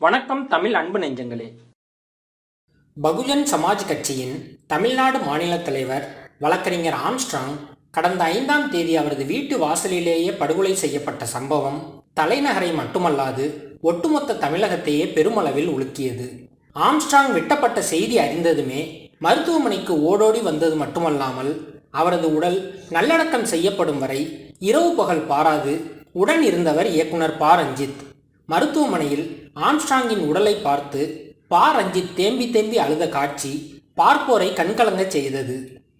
வணக்கம் தமிழ் அன்பு நெஞ்சங்களே. பகுஜன் சமாஜ் கட்சியின் தமிழ்நாடு மாநில தலைவர் வழக்கறிஞர் ஆம்ஸ்ட்ராங் கடந்த ஐந்தாம் தேதி அவரது வீட்டு வாசலிலேயே படுகொலை செய்யப்பட்ட சம்பவம் தலைநகரை மட்டுமல்லாது ஒட்டுமொத்த தமிழகத்தையே பெருமளவில் உலுக்கியது. ஆம்ஸ்ட்ராங் வெட்டப்பட்ட செய்தி அறிந்ததுமே மருத்துவமனைக்கு ஓடோடி வந்தது மட்டுமல்லாமல் அவரது உடல் நல்லடக்கம் செய்யப்படும் வரை இரவு பகல் பாராது உடன் இருந்தவர் இயக்குனர் ப. ரஞ்சித். மருத்துவமனையில் ஆம்ஸ்ட்ராங்கின் உடலை பார்த்து பா ரஞ்சித் தேம்பி தேம்பி அழுத காட்சி பார்ப்போரை கண்கலங்கச் செய்தது.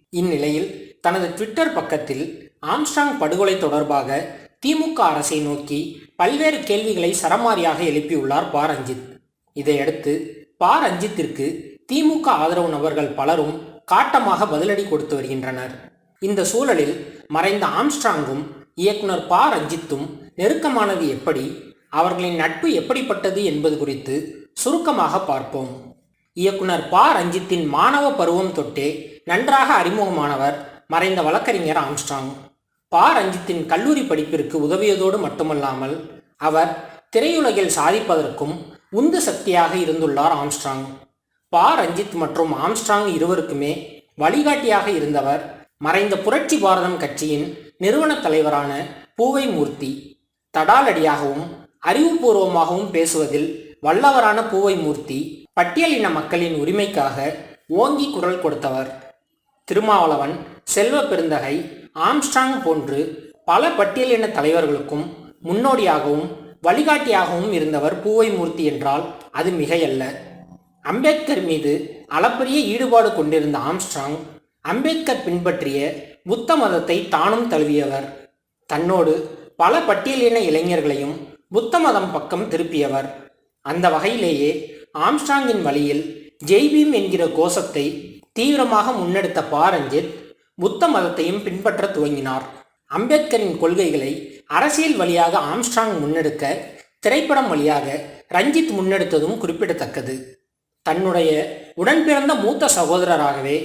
இந்நிலையில் தனது ட்விட்டர் பக்கத்தில் ஆம்ஸ்ட்ராங் படுகொலை தொடர்பாக திமுக அரசை நோக்கி பல்வேறு கேள்விகளை சரமாரியாக எழுப்பியுள்ளார் பா ரஞ்சித். இதையடுத்து பா ரஞ்சித்திற்கு திமுக ஆதரவு நபர்கள் பலரும் காட்டமாக பதிலடி கொடுத்து வருகின்றனர். இந்த சூழலில் மறைந்த ஆம்ஸ்ட்ராங்கும் இயக்குனர் பா ரஞ்சித்தும் நெருக்கமானது எப்படி? அவர்களின் நட்பு எப்படிப்பட்டது என்பது குறித்து சுருக்கமாக பார்ப்போம். இயக்குனர் பா. ரஞ்சித்தின் மாணவ பருவம் தொட்டே நன்றாக அறிமுகமானவர் மறைந்த வழக்கறிஞர் ஆம்ஸ்ட்ராங். பா. ரஞ்சித்தின் கல்லூரி படிப்பிற்கு உதவியதோடு மட்டுமல்லாமல் அவர் திரையுலகில் சாதிப்பதற்கும் உந்து சக்தியாக இருந்துள்ளார் ஆம்ஸ்ட்ராங். பா. ரஞ்சித் மற்றும் ஆம்ஸ்ட்ராங் இருவருக்குமே வழிகாட்டியாக இருந்தவர் மறைந்த புரட்சி பாரதம் கட்சியின் நிறுவனத் தலைவரான பூவை மூர்த்தி தடாலடியாகவும் அறிவுபூர்வமாகவும் பேசுவதில் வல்லவரான பூவை மூர்த்தி பட்டியலின மக்களின் உரிமைக்காக ஓங்கி குரல் கொடுத்தவர். திருமாவளவன் செல்வ பெருந்தகை ஆம்ஸ்டாங் போன்று பல பட்டியலின தலைவர்களுக்கும் முன்னோடியாகவும் வழிகாட்டியாகவும் இருந்தவர் பூவை மூர்த்தி என்றால் அது மிகையல்ல. அம்பேத்கர் மீது அளப்பரிய ஈடுபாடு கொண்டிருந்த ஆம்ஸ்ட்ராங் அம்பேத்கர் பின்பற்றிய புத்த மதத்தை தானும் தழுவியவர். தன்னோடு பல பட்டியலின இளைஞர்களையும் புத்த மதம் பக்கம் திருப்பியவர். அந்த வகையிலேயே ஆம்ஸ்டாங்கின் வழியில் ஜெய்பீம் என்கிற கோஷத்தை தீவிரமாக முன்னெடுத்த பாரஞ்சித் புத்த மதத்தையும் பின்பற்ற துவங்கினார். அம்பேத்கரின் கொள்கைகளை அரசியல் வழியாக ஆம்ஸ்ட்ராங் முன்னெடுக்க திரைப்படம் வழியாக ரஞ்சித் முன்னெடுத்ததும் குறிப்பிடத்தக்கது. தன்னுடைய உடன்பிறந்த மூத்த சகோதரராகவே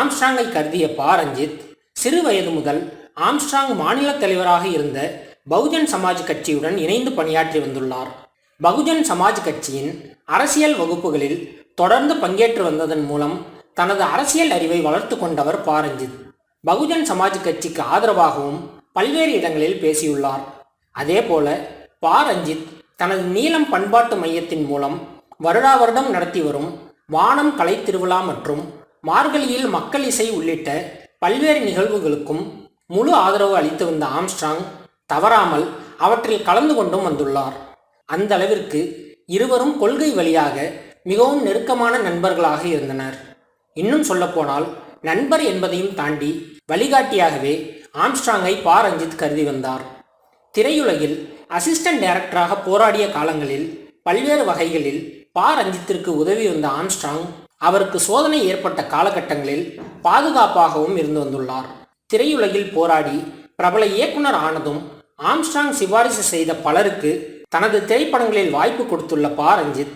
ஆம்ஸ்ட்ராங்கை கருதிய பா ரஞ்சித் சிறு வயது முதல் ஆம்ஸ்ட்ராங் மாநில தலைவராக இருந்த பகுஜன் சமாஜ் கட்சியுடன் இணைந்து பணியாற்றி வந்துள்ளார். பகுஜன் சமாஜ் கட்சியின் அரசியல் வகுப்புகளில் தொடர்ந்து பங்கேற்று வந்ததன் மூலம் தனது அரசியல் அறிவை வளர்த்து கொண்டவர் பாரஞ்சித் பகுஜன் சமாஜ் கட்சிக்கு ஆதரவாகவும் பல்வேறு இடங்களில் பேசியுள்ளார். அதேபோல பா. ரஞ்சித் தனது நீலம் பண்பாட்டு மையத்தின் மூலம் வருடா வருடம் நடத்தி வரும் வானம் கலை திருவிழா மற்றும் மார்கழியில் மக்கள் இசை உள்ளிட்ட பல்வேறு நிகழ்வுகளுக்கும் முழு ஆதரவு அளித்து வந்த ஆம்ஸ்ட்ராங் தவறாமல் அவற்றில் கலந்து கொண்டும் வந்துள்ளார். அந்த அளவிற்கு இருவரும் கொள்கை வழியாக மிகவும் நெருக்கமான நண்பர்களாக இருந்தனர். இன்னும் சொல்லப்போனால் நண்பர் என்பதையும் தாண்டி வழிகாட்டியாகவே ஆம்ஸ்ட்ராங்கை பா. ரஞ்சித் கருதி வந்தார். திரையுலகில் அசிஸ்டன்ட் டைரக்டராக போராடிய காலங்களில் பல்வேறு வகைகளில் பா. ரஞ்சித்திற்கு உதவி வந்த ஆம்ஸ்ட்ராங் அவருக்கு சோதனை ஏற்பட்ட காலகட்டங்களில் பாதுகாப்பாகவும் இருந்து வந்துள்ளார். திரையுலகில் போராடி பிரபல இயக்குனர் ஆனதும் ஆம்ஸ்டாங் சிபாரிசு செய்த பலருக்கு தனது திரைப்படங்களில் வாய்ப்பு கொடுத்துள்ள பா. ரஞ்சித்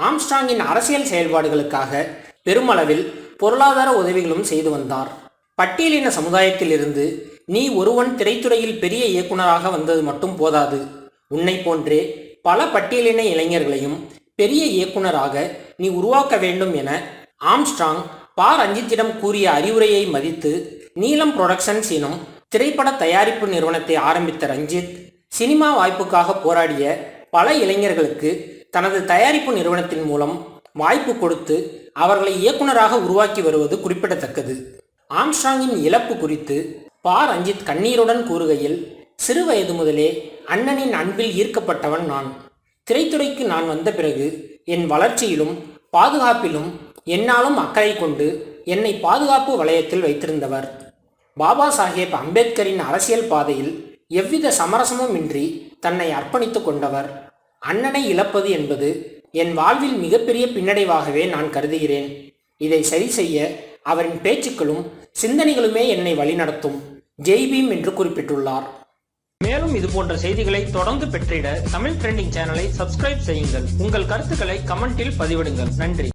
ஆம்ஸ்டாங்கின் அரசியல் செயல்பாடுகளுக்காக பெருமளவில் பொருளாதார உதவிகளும் செய்து வந்தார். பட்டியலின சமுதாயத்திலிருந்து நீ ஒருவன் திரைத்துறையில் பெரிய இயக்குனராக வந்தது மட்டும் போதாது. உன்னை போன்றே பல பட்டியலின இளைஞர்களையும் பெரிய இயக்குனராக நீ உருவாக்க வேண்டும் என ஆம்ஸ்ட்ராங் பா. ரஞ்சித்திடம் கூறிய அறிவுரையை மதித்து நீலம் புரொடக்ஷன்ஸ் எனும் திரைப்பட தயாரிப்பு நிறுவனத்தை ஆரம்பித்த ரஞ்சித் சினிமா வாய்ப்புக்காக போராடிய பல இளைஞர்களுக்கு தனது தயாரிப்பு நிறுவனத்தின் மூலம் வாய்ப்பு கொடுத்து அவர்களை இயக்குனராக உருவாக்கி வருவது குறிப்பிடத்தக்கது. ஆம்ஸ்ட்ராங்கின் இழப்பு குறித்து பா. ரஞ்சித் கண்ணீருடன் கூறுகையில் சிறு வயது முதலே அண்ணனின் அன்பில் ஈர்க்கப்பட்டவன் நான். திரைத்துறைக்கு நான் வந்த பிறகு என் வளர்ச்சியிலும் பாதுகாப்பிலும் என்னாலும் அக்கறை கொண்டு என்னை பாதுகாப்பு வளையத்தில் வைத்திருந்தவர். பாபா சாஹேப் அம்பேத்கரின் அரசியல் பாதையில் எவ்வித சமரசமும் இன்றி தன்னை அர்ப்பணித்து கொண்டவர். அண்ணனை இழப்பது என்பது என் வாழ்வில் மிகப்பெரிய பின்னடைவாகவே நான் கருதுகிறேன். இதை சரி செய்ய அவரின் பேச்சுக்களும் சிந்தனைகளுமே என்னை வழிநடத்தும். ஜெய்பீம் என்று குறிப்பிட்டுள்ளார். மேலும் இது போன்ற செய்திகளை தொடர்ந்து பெற்றிட தமிழ் ட்ரெண்டிங் சேனலை சப்ஸ்கிரைப் செய்யுங்கள். உங்கள் கருத்துக்களை கமெண்டில் பதிவிடுங்கள். நன்றி.